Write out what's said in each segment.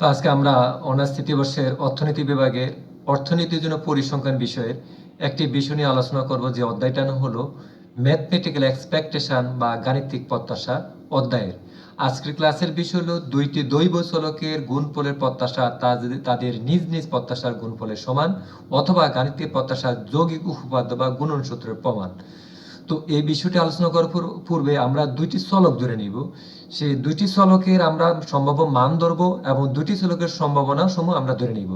তো আজকে আমরা অনার্স তৃতীয় বর্ষের অর্থনীতি বিভাগে অর্থনীতির জন্য পরিসংখ্যান বিষয়ের একটি বিষয় নিয়ে আলোচনা করব যে অধ্যায়টা হলো ম্যাথমেটিক্যাল এক্সপেকটেশন বা গাণিতিক প্রত্যাশা অধ্যায়ের। আজকের ক্লাসের বিষয় হলো দুইটি দৈব চলকের গুণফলের প্রত্যাশা তাদের নিজ নিজ প্রত্যাশার গুণফলের সমান অথবা গাণিতিক প্রত্যাশার যৌগিক উপপাদ্য বা গুণন সূত্রের প্রমাণ। তো এই বিষয়টি আলোচনা করার পূর্বে আমরা দুইটি চলক ধরে নিব। সেই দুইটি চলকের আমরা সম্ভাব্য মান ধরবো এবং দুটি চলকের সম্ভাবনা সমূহ আমরা ধরে নিব।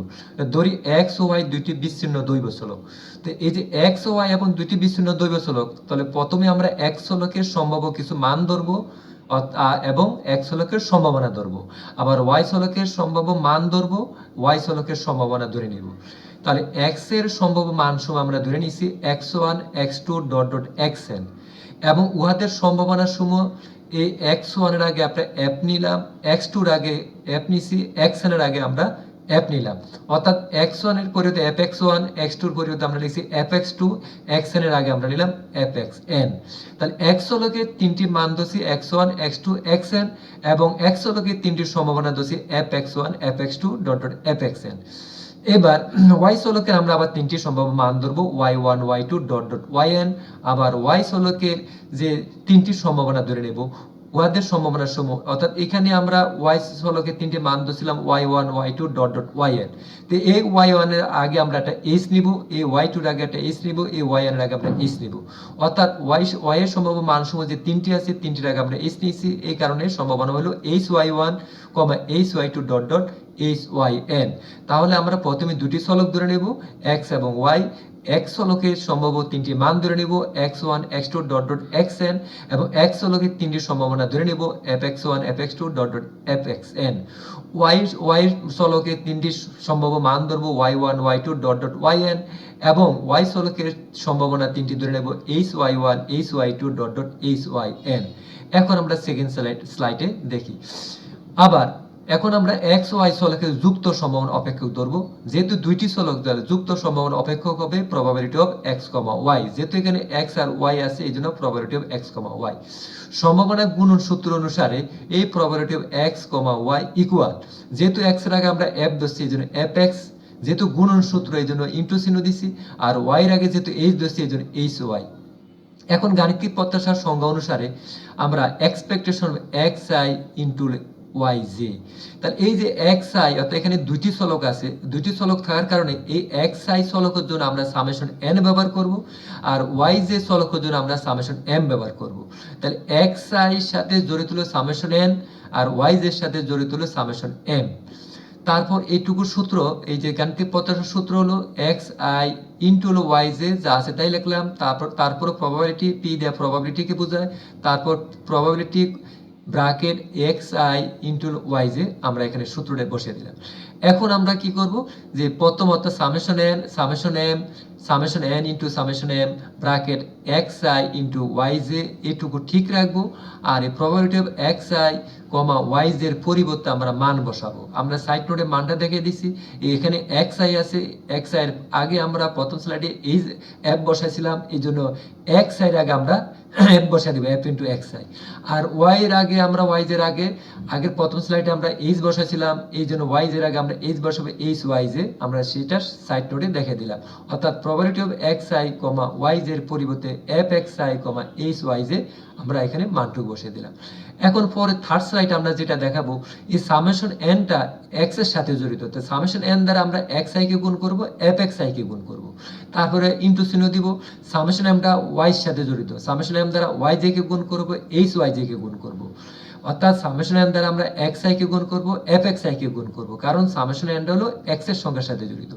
ধরি এক্স ও ওয়াই দুইটি বিচ্ছিন্ন দৈব চলক তো এই যে এক্স ও ওয়াই এবং দুইটি বিচ্ছিন্ন দৈব চলক তাহলে প্রথমে আমরা এক চলকের সম্ভাব্য কিছু মান ধরবো। এবং এক সলকের সম্ভাবনা ধরবো। আবার ওয়াই সলকের সম্ভাব্য মান ধরবো, ওয়াই সলকের সম্ভাবনা ধরে নিব। তাহলে এক্সের সম্ভাব্য মান সময় আমরা ধরে নিছি X one X two dot dot X N এবং উহাদের সম্ভাবনা সমূহ, এই এক্স ওয়ানের আগে আমরা অ্যাপ নিলাম এক্স টুর আগে অ্যাপ নিছি এক্সের আগে আমরা অ্যাপ নিলাম। অর্থাৎ এক্স ওয়ানের পরিবর্তে অ্যাপ এক্স ওয়ান এক্স টুর পরিবর্তে আমরা লিখছি F X two X N এর আগে আমরা নিলাম অ্যাপ এক্স এন তাহলে এক্স হলোকে তিনটি মান দোষী X one X two X N এবং এক্স হলোকে তিনটি সম্ভাবনা দোষী F X one F X two dot dot F X N এবার ওয়াই চলকের আমরা আবার তিনটি সম্ভাব্য মান ধরবো Y one Y two dot dot Y N আবার ওয়াই চলকের যে তিনটি সম্ভাবনা ধরে নেব উহাদের সম্ভাবনা সমূহ অর্থাৎ এখানে আমরা ওয়াই সলকে তিনটি মান ধরছিলাম Y one Y two dot dot Y N তো এই ওয়াই ওয়ানের আগে আমরা একটা এইচ নিব, এই ওয়াই টুর আগে একটা এইচ নিব, এই ওয়াই এর আগে আমরা এইচ নিব। অর্থাৎ ওয়াই ওয়াই এর সম্ভাব্য মান সমূহ যে তিনটি আছে, তিনটির আগে আমরা এইচ নিয়েছি, এই কারণে সম্ভাবনা হলো H Y one comma H Y two dot dot H Y N তাহলে আমরা প্রথমে দুটি চলক ধরে নেব এক্স এবং ওয়াই এক্স চলকের সম্ভাব্য তিনটি মান ধরে নেব X one X two dot dot X N এবং এক্স চলকের তিনটি সম্ভাবনা ধরে নেব F X one F X two dot dot F X N Y Y চলকের তিনটি সম্ভাব্য মান ধরবো Y one Y two dot dot Y N এবং ওয়াই চলকের সম্ভাবনা তিনটি ধরে নেব H Y one H Y two dot dot H Y N এখন আমরা সেকেন্ড স্লাইড স্লাইডে দেখি। আবার এখন আমরা এক্স, ওয়াই চলকের যুক্ত সম্ভাবনা অপেক্ষক ধরবো। যেহেতু দুইটি চলক দ্বারা যুক্ত সম্ভাবনা অপেক্ষক হবে probability of X comma Y যেহেতু এখানে এক্স আর ওয়াই আছে, এই জন্য probability of X comma Y সম্ভাবনা গুণন সূত্র অনুসারে এই probability of X comma Y equal যেহেতু এক্সের আগে আমরা এফ ধরছি, এই জন্য এফ এক্স যেহেতু গুণন সূত্র, এই জন্য ইন্টু চিহ্ন দিছি, আর ওয়াই এর আগে যেহেতু এইচ ধরছি, এই জন্য এইচ ওয়াই এখন গাণিতিক প্রত্যাশার সংজ্ঞা অনুসারে আমরা expectation X I into Y J তাহলে এই যে এক্স আই অর্থাৎ এখানে দুইটি চলক আছে, দুইটি থাকার কারণে এই এক্স আই জন্য আমরা সামেশন এন ব্যবহার করব, আর ওয়াই জে জন্য আমরা সামেশন এম ব্যবহার করব। তাহলে এক্স সাথে জড়িত হলো সামেশন এন আর ওয়াই জের সাথে জড়িত হলো সামেশন এম তারপর এইটুকু সূত্র, এই যে গাণিতিক প্রত্যাশার সূত্র হলো এক্স আই ইন্টু হলো ওয়াই জে যা আছে তাই লিখলাম। তারপর তারপর প্রবাবিলিটি পি দেওয়া প্রবাবিলিটিকে বোঝায়। তারপর probability bracket X I into Y J আমরা এখানে সূত্রটা বসিয়ে দিলাম। এখন আমরা কি করব? যে প্রথমত summation N summation M summation N into summation M bracket X I into Y J এটুকু ঠিক রাখব। আর এই probability of X I comma Y J এর পরিবর্তে আমরা মান বসাবো। আমরা সাইড নোটে মানটা দেখে দিছি এখানে এক্স আই আছে। এক্স আই এর আগে আমরা প্রথম স্লাইডে এই অ্যাপ বসাইছিলাম। এই জন্য এক্স আই এর আগে আমরা অ্যাপ বসাই দিব, অ্যাপ ইন্টু এক্স আই। আর ওয়াই এর আগে আমরা ওয়াইজ এর আগে, আগের প্রথম স্লাইডে আমরা এইচ বসাইছিলাম। এই জন্য ওয়াইজ এর আগে আমরা এইচ বসাবো, এইচ ওয়াই জে আমরা সেটা সাইড নোটে দেখে দিলাম। অর্থাৎ probability of X I comma Y J এর পরিবর্তে F X I comma H Y J আমরা এখানে মানটু বসিয়ে দিলাম। এখন পরে থার্ড স্লাইড আমরা যেটা দেখাবো, এই সামেশন এনটা এক্সের সাথে জড়িত। তো সামেশন এন দ্বারা আমরা এক্স আই কে গুণ করব এফ এক্স আই কে গুণ করব। তারপরে ইনটু চিহ্ন দিব সামেশন এমটা ওয়াই এর সাথে জড়িত। সামেশন এম দ্বারা ওয়াই জে কে গুণ করব এইচ ওয়াই জে কে গুণ করব। অর্থাৎ সামেশন এন দ্বারা আমরা এক্স আই কে গুণ করব এফ এক্স আই কে গুণ করব। কারণ সামেশন এন হলো এক্সের সংখ্যার সাথে জড়িত।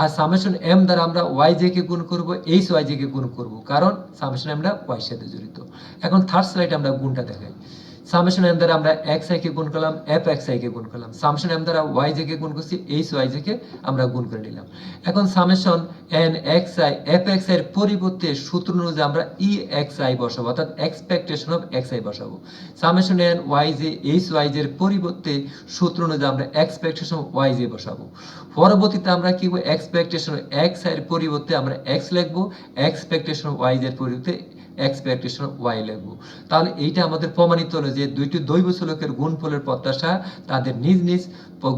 আর সামেশন এম দ্বারা আমরা ওয়াই জে কে গুণ করব এইচ ওয়াই জে কে গুণ করব। কারণ সামেশন এমটা ওয়াই সাথে জড়িত। এখন থার্ড স্লাইড আমরা গুণটা দেখাই। সামেশন এম আমরা এক্স আই কে গুণ করলাম এফ এক্স আই কে গুণ করলাম। সামেশন এম ওয়াই জে কে গুণ করছি এইচ ওয়াই জে কে আমরা গুণ করে নিলাম। এখন summation N X I F এক্সের পরিবর্তে সূত্র অনুযায়ী আমরা ই এক্স আই বসাবো, অর্থাৎ এক্সপেকটেশন অফ এক্স আই বসাবো। Summation N Y J H Y J এর পরিবর্তে সূত্র অনুযায়ী আমরা এক্সপেকটেশন ওয়াই জে বসাবো। পরবর্তীতে আমরা কি এক্সপেকটেশন এক্স আই এর পরিবর্তে আমরা এক্স লিখব এক্সপেকটেশন ওয়াই জে এর পরিবর্তে এক্সপেকটেশন ওয়াই লিখব। তাহলে এইটা আমাদের প্রমাণিত হলো যে দুইটি দৈব শ্লোকের গুণফলের প্রত্যাশা তাদের নিজ নিজ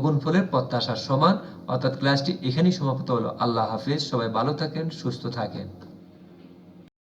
গুণফলের প্রত্যাশার সমান। অর্থাৎ ক্লাসটি এখানেই সমাপ্ত হলো। আল্লাহ হাফিজ, সবাই ভালো থাকেন, সুস্থ থাকেন।